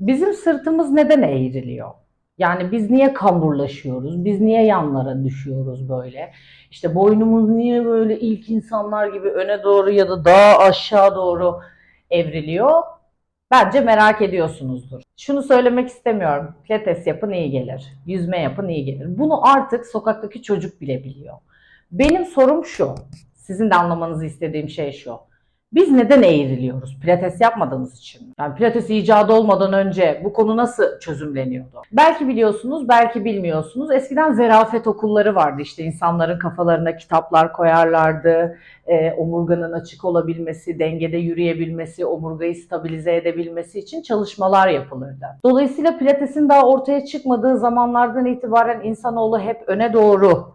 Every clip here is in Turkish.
Bizim sırtımız neden eğriliyor? Yani biz niye kamburlaşıyoruz? Biz niye yanlara düşüyoruz böyle? İşte boynumuz niye böyle ilk insanlar gibi öne doğru ya da daha aşağı doğru evriliyor? Bence merak ediyorsunuzdur. Şunu söylemek istemiyorum. Pilates yapın iyi gelir. Yüzme yapın iyi gelir. Bunu artık sokaktaki çocuk bile biliyor. Benim sorum şu. Sizin de anlamanızı istediğim şey şu. Biz neden eğriliyoruz? Pilates yapmadığımız için. Yani pilates icadı olmadan önce bu konu nasıl çözümleniyordu? Belki biliyorsunuz, belki bilmiyorsunuz. Eskiden zerafet okulları vardı. İşte insanların kafalarına kitaplar koyarlardı. Ee, omurganın açık olabilmesi, dengede yürüyebilmesi, omurgayı stabilize edebilmesi için çalışmalar yapılırdı. Dolayısıyla pilatesin daha ortaya çıkmadığı zamanlardan itibaren insanoğlu hep öne doğru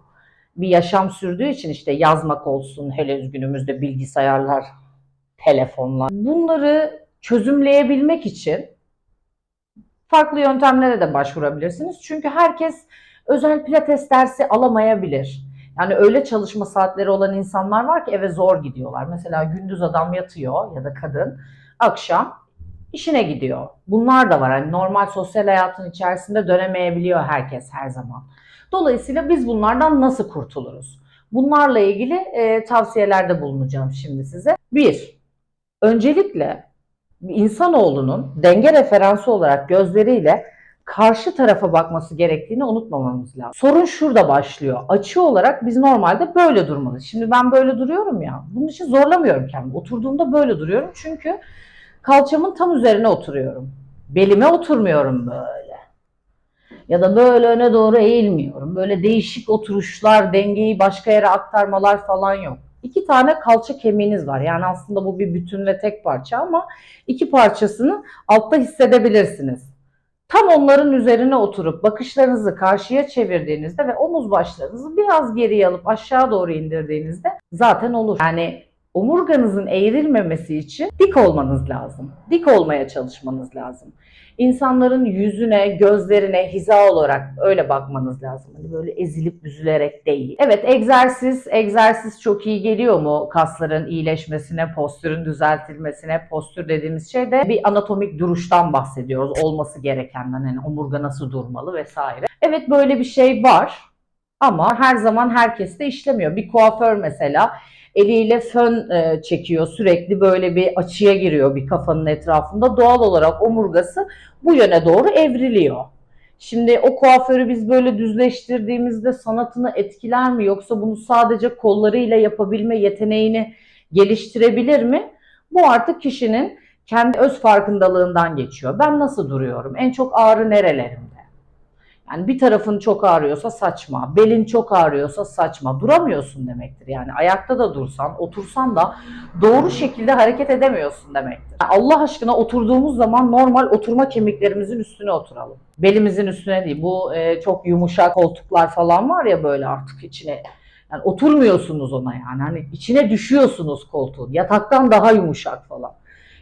bir yaşam sürdüğü için işte yazmak olsun, hele günümüzde bilgisayarlar, telefonlar. Bunları çözümleyebilmek için farklı yöntemlere de başvurabilirsiniz. Çünkü herkes özel pilates dersi alamayabilir. Yani öyle çalışma saatleri olan insanlar var ki eve zor gidiyorlar. Mesela gündüz adam yatıyor ya da kadın, akşam işine gidiyor. Bunlar da var. Yani normal sosyal hayatın içerisinde dönemeyebiliyor herkes her zaman. Dolayısıyla biz bunlardan nasıl kurtuluruz? Bunlarla ilgili e, tavsiyelerde bulunacağım şimdi size. Bir, öncelikle insanoğlunun denge referansı olarak gözleriyle karşı tarafa bakması gerektiğini unutmamamız lazım. Sorun şurada başlıyor. Açı olarak biz normalde böyle durmalıyız. Şimdi ben böyle duruyorum ya. Bunun için zorlamıyorum kendimi. Oturduğumda böyle duruyorum. Çünkü kalçamın tam üzerine oturuyorum. Belime oturmuyorum böyle. Ya da böyle öne doğru eğilmiyorum. Böyle değişik oturuşlar, dengeyi başka yere aktarmalar falan yok. İki tane kalça kemiğiniz var. Yani aslında bu bir bütün ve tek parça ama iki parçasını altta hissedebilirsiniz. Tam onların üzerine oturup bakışlarınızı karşıya çevirdiğinizde ve omuz başlarınızı biraz geriye alıp aşağı doğru indirdiğinizde zaten olur. Yani omurganızın eğrilmemesi için dik olmanız lazım. Dik olmaya çalışmanız lazım. İnsanların yüzüne, gözlerine hiza olarak öyle bakmanız lazım. Hani böyle ezilip büzülerek değil. Evet egzersiz, egzersiz çok iyi geliyor mu kasların iyileşmesine, postürün düzeltilmesine? Postür dediğimiz şey de bir anatomik duruştan bahsediyoruz. Olması gerekenden hani omurga nasıl durmalı vesaire. Evet böyle bir şey var. Ama her zaman herkes de işlemiyor. Bir kuaför mesela eliyle fön e, çekiyor sürekli böyle bir açıya giriyor bir kafanın etrafında. Doğal olarak omurgası bu yöne doğru evriliyor. Şimdi o kuaförü biz böyle düzleştirdiğimizde sanatını etkiler mi yoksa bunu sadece kollarıyla yapabilme yeteneğini geliştirebilir mi? Bu artık kişinin kendi öz farkındalığından geçiyor. Ben nasıl duruyorum? En çok ağrı nerelerimde? Yani bir tarafın çok ağrıyorsa saçma, belin çok ağrıyorsa saçma. Duramıyorsun demektir. Yani ayakta da dursan, otursan da doğru şekilde hareket edemiyorsun demektir. Allah aşkına oturduğumuz zaman normal oturma kemiklerimizin üstüne oturalım. Belimizin üstüne değil. Bu e, çok yumuşak koltuklar falan var ya böyle artık içine. Yani oturmuyorsunuz ona yani. Hani içine düşüyorsunuz koltuğun. Yataktan daha yumuşak falan.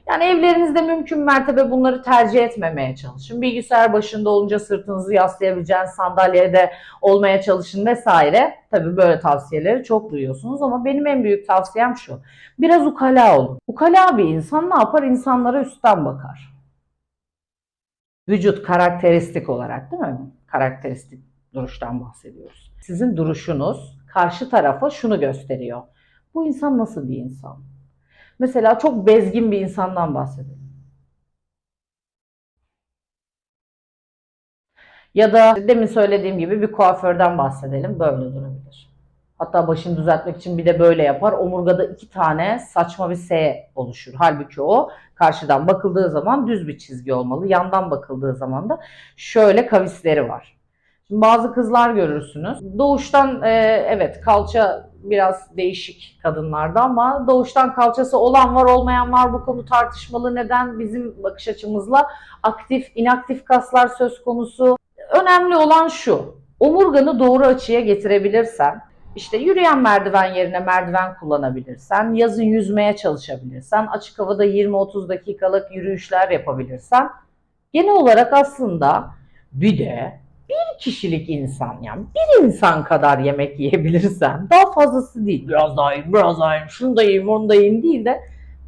Yani evlerinizde mümkün mertebe bunları tercih etmemeye çalışın. Bilgisayar başında olunca sırtınızı yaslayabileceğiniz sandalyede olmaya çalışın vesaire. Tabii böyle tavsiyeleri çok duyuyorsunuz ama benim en büyük tavsiyem şu. Biraz ukala olun. Ukala bir insan ne yapar? İnsanlara üstten bakar. Vücut karakteristik olarak değil mi? Karakteristik duruştan bahsediyoruz. Sizin duruşunuz karşı tarafa şunu gösteriyor. Bu insan nasıl bir insan? Mesela çok bezgin bir insandan bahsedelim. Ya da demin söylediğim gibi bir kuaförden bahsedelim. Böyle durabilir. Hatta başını düzeltmek için bir de böyle yapar. Omurgada iki tane saçma bir S oluşur. Halbuki o karşıdan bakıldığı zaman düz bir çizgi olmalı. Yandan bakıldığı zaman da şöyle kavisleri var. Şimdi bazı kızlar görürsünüz. Doğuştan e, evet kalça biraz değişik kadınlarda ama doğuştan kalçası olan var olmayan var bu konu tartışmalı. Neden? Bizim bakış açımızla aktif inaktif kaslar söz konusu. Önemli olan şu. Omurganı doğru açıya getirebilirsen işte yürüyen merdiven yerine merdiven kullanabilirsen, yazın yüzmeye çalışabilirsen, açık havada 20-30 dakikalık yürüyüşler yapabilirsen genel olarak aslında bir de bir kişilik insan yani bir insan kadar yemek yiyebilirsen daha fazlası değil biraz daha yiyeyim biraz daha yiyeyim şunu da yiyeyim onu da yiyeyim değil de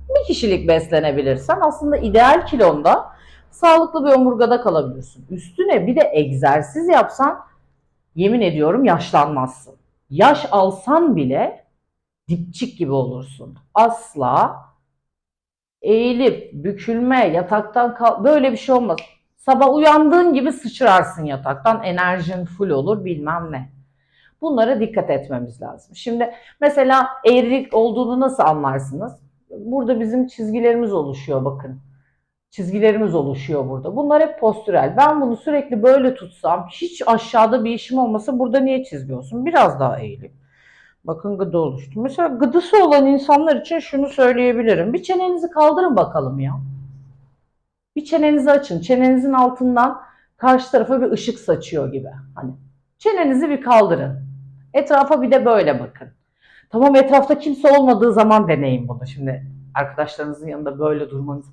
bir kişilik beslenebilirsen aslında ideal kilonda sağlıklı bir omurgada kalabilirsin. Üstüne bir de egzersiz yapsan yemin ediyorum yaşlanmazsın. Yaş alsan bile dipçik gibi olursun. Asla eğilip bükülme, yataktan kal böyle bir şey olmaz. Sabah uyandığın gibi sıçrarsın yataktan, enerjin full olur bilmem ne. Bunlara dikkat etmemiz lazım. Şimdi mesela eğrilik olduğunu nasıl anlarsınız? Burada bizim çizgilerimiz oluşuyor bakın. Çizgilerimiz oluşuyor burada. Bunlar hep postürel. Ben bunu sürekli böyle tutsam, hiç aşağıda bir işim olmasa burada niye çizgi olsun? Biraz daha eğileyim. Bakın gıdı oluştu. Mesela gıdısı olan insanlar için şunu söyleyebilirim. Bir çenenizi kaldırın bakalım ya. Bir çenenizi açın. Çenenizin altından karşı tarafa bir ışık saçıyor gibi. Hani çenenizi bir kaldırın. Etrafa bir de böyle bakın. Tamam etrafta kimse olmadığı zaman deneyin bunu. Şimdi arkadaşlarınızın yanında böyle durmanız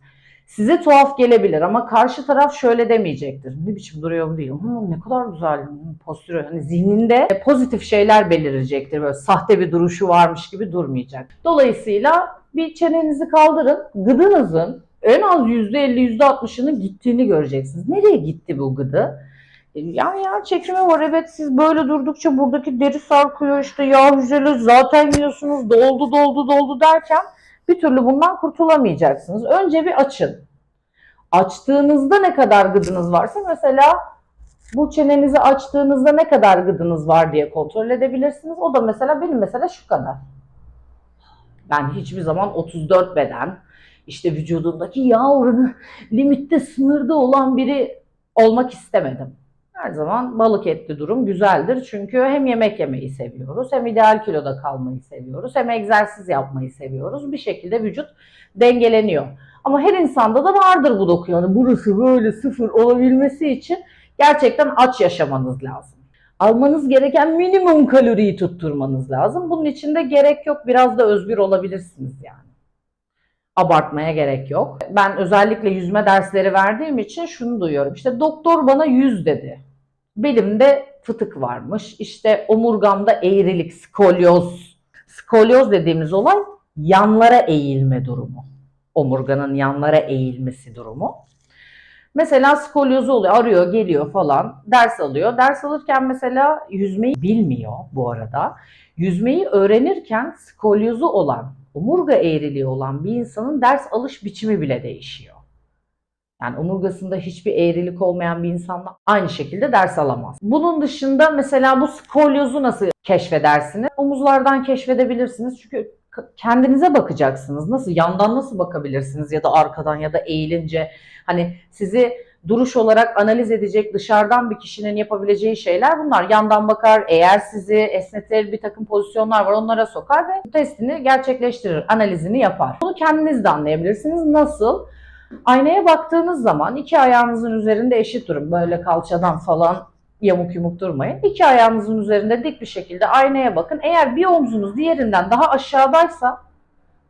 size tuhaf gelebilir ama karşı taraf şöyle demeyecektir. Ne biçim duruyor bu değil. Hı, ne kadar güzel postürü. Hani zihninde pozitif şeyler belirecektir. Böyle sahte bir duruşu varmış gibi durmayacak. Dolayısıyla bir çenenizi kaldırın. Gıdınızın en az %50 %60'ının gittiğini göreceksiniz. Nereye gitti bu gıdı? E, Ya yağ çekimi var evet siz böyle durdukça buradaki deri sarkıyor işte yağ hücreleri zaten yiyorsunuz doldu doldu doldu derken bir türlü bundan kurtulamayacaksınız. Önce bir açın. Açtığınızda ne kadar gıdınız varsa mesela bu çenenizi açtığınızda ne kadar gıdınız var diye kontrol edebilirsiniz. O da mesela benim mesela şu kadar. Ben hiçbir zaman 34 beden işte vücudundaki yağ oranı limitte sınırda olan biri olmak istemedim. Her zaman balık etli durum güzeldir. Çünkü hem yemek yemeyi seviyoruz, hem ideal kiloda kalmayı seviyoruz, hem egzersiz yapmayı seviyoruz. Bir şekilde vücut dengeleniyor. Ama her insanda da vardır bu doku. Yani burası böyle sıfır olabilmesi için gerçekten aç yaşamanız lazım. Almanız gereken minimum kaloriyi tutturmanız lazım. Bunun için de gerek yok. Biraz da özgür olabilirsiniz yani abartmaya gerek yok. Ben özellikle yüzme dersleri verdiğim için şunu duyuyorum. İşte doktor bana yüz dedi. Belimde fıtık varmış. İşte omurgamda eğrilik, skolyoz. Skolyoz dediğimiz olay yanlara eğilme durumu. Omurganın yanlara eğilmesi durumu. Mesela skolyozu oluyor, arıyor, geliyor falan, ders alıyor. Ders alırken mesela yüzmeyi bilmiyor bu arada. Yüzmeyi öğrenirken skolyozu olan, omurga eğriliği olan bir insanın ders alış biçimi bile değişiyor. Yani omurgasında hiçbir eğrilik olmayan bir insanla aynı şekilde ders alamaz. Bunun dışında mesela bu skolyozu nasıl keşfedersiniz? Omuzlardan keşfedebilirsiniz. Çünkü kendinize bakacaksınız. Nasıl yandan nasıl bakabilirsiniz ya da arkadan ya da eğilince hani sizi duruş olarak analiz edecek dışarıdan bir kişinin yapabileceği şeyler bunlar. Yandan bakar, eğer sizi esnetir bir takım pozisyonlar var onlara sokar ve testini gerçekleştirir, analizini yapar. Bunu kendiniz de anlayabilirsiniz. Nasıl? Aynaya baktığınız zaman iki ayağınızın üzerinde eşit durun. Böyle kalçadan falan yamuk yumuk durmayın. İki ayağınızın üzerinde dik bir şekilde aynaya bakın. Eğer bir omzunuz diğerinden daha aşağıdaysa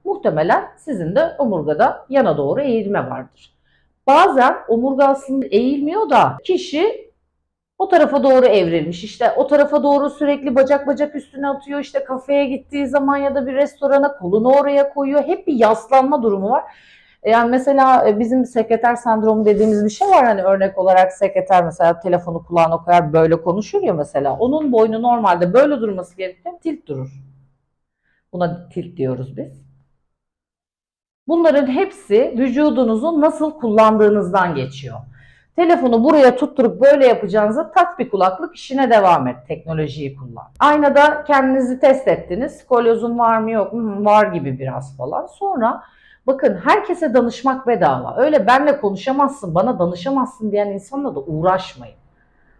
muhtemelen sizin de omurgada yana doğru eğilme vardır. Bazen omurga aslında eğilmiyor da kişi o tarafa doğru evrilmiş. İşte o tarafa doğru sürekli bacak bacak üstüne atıyor. İşte kafeye gittiği zaman ya da bir restorana kolunu oraya koyuyor. Hep bir yaslanma durumu var. Yani mesela e, bizim sekreter sendromu dediğimiz bir şey var hani örnek olarak sekreter mesela telefonu kulağına koyar böyle konuşur ya mesela. Onun boynu normalde böyle durması gerekirken tilt durur. Buna tilt diyoruz biz. Bunların hepsi vücudunuzu nasıl kullandığınızdan geçiyor. Telefonu buraya tutturup böyle yapacağınıza tak bir kulaklık işine devam et. Teknolojiyi kullan. Aynada kendinizi test ettiniz. Skolyozun var mı yok mu? Var gibi biraz falan. Sonra bakın herkese danışmak bedava. Öyle benle konuşamazsın, bana danışamazsın diyen insanla da uğraşmayın.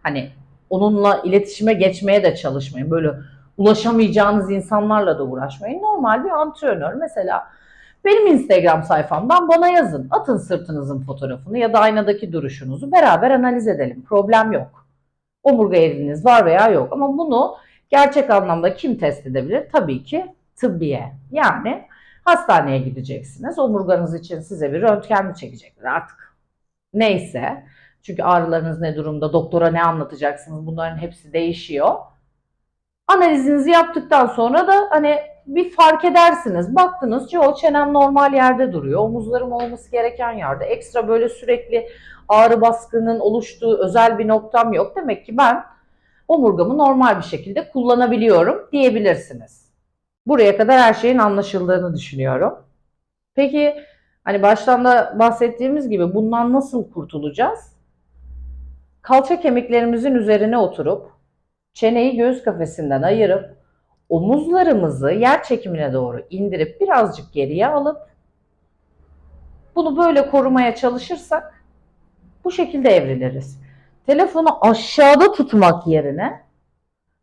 Hani onunla iletişime geçmeye de çalışmayın. Böyle ulaşamayacağınız insanlarla da uğraşmayın. Normal bir antrenör mesela benim Instagram sayfamdan bana yazın. Atın sırtınızın fotoğrafını ya da aynadaki duruşunuzu beraber analiz edelim. Problem yok. Omurga eğriliğiniz var veya yok. Ama bunu gerçek anlamda kim test edebilir? Tabii ki tıbbiye. Yani hastaneye gideceksiniz. Omurganız için size bir röntgen mi çekecekler artık? Neyse. Çünkü ağrılarınız ne durumda, doktora ne anlatacaksınız bunların hepsi değişiyor. Analizinizi yaptıktan sonra da hani bir fark edersiniz. Baktınız ki o çenem normal yerde duruyor. Omuzlarım olması gereken yerde. Ekstra böyle sürekli ağrı baskının oluştuğu özel bir noktam yok. Demek ki ben omurgamı normal bir şekilde kullanabiliyorum diyebilirsiniz. Buraya kadar her şeyin anlaşıldığını düşünüyorum. Peki hani baştan da bahsettiğimiz gibi bundan nasıl kurtulacağız? Kalça kemiklerimizin üzerine oturup çeneyi göğüs kafesinden ayırıp omuzlarımızı yer çekimine doğru indirip birazcık geriye alıp bunu böyle korumaya çalışırsak bu şekilde evriliriz. Telefonu aşağıda tutmak yerine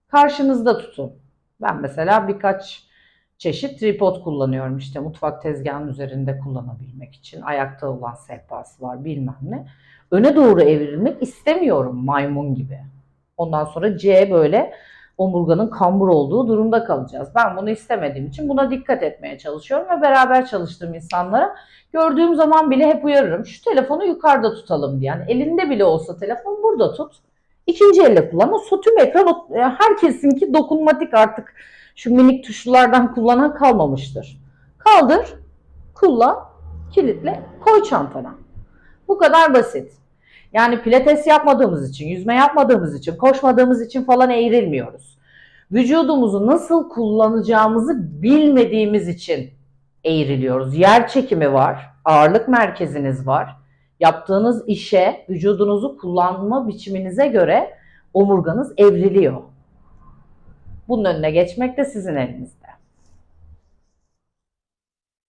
karşınızda tutun. Ben mesela birkaç çeşit tripod kullanıyorum işte mutfak tezgahının üzerinde kullanabilmek için. Ayakta olan sehpası var bilmem ne. Öne doğru evrilmek istemiyorum maymun gibi. Ondan sonra C böyle omurganın kambur olduğu durumda kalacağız. Ben bunu istemediğim için buna dikkat etmeye çalışıyorum ve beraber çalıştığım insanlara gördüğüm zaman bile hep uyarırım. Şu telefonu yukarıda tutalım diye. Yani elinde bile olsa telefon burada tut. İkinci elle kullan. O tüm ekran o- herkesinki dokunmatik artık şu minik tuşlardan kullanan kalmamıştır. Kaldır, kullan, kilitle, koy çantana. Bu kadar basit. Yani pilates yapmadığımız için, yüzme yapmadığımız için, koşmadığımız için falan eğrilmiyoruz. Vücudumuzu nasıl kullanacağımızı bilmediğimiz için eğriliyoruz. Yer çekimi var, ağırlık merkeziniz var. Yaptığınız işe, vücudunuzu kullanma biçiminize göre omurganız evriliyor. Bunun önüne geçmek de sizin elinizde.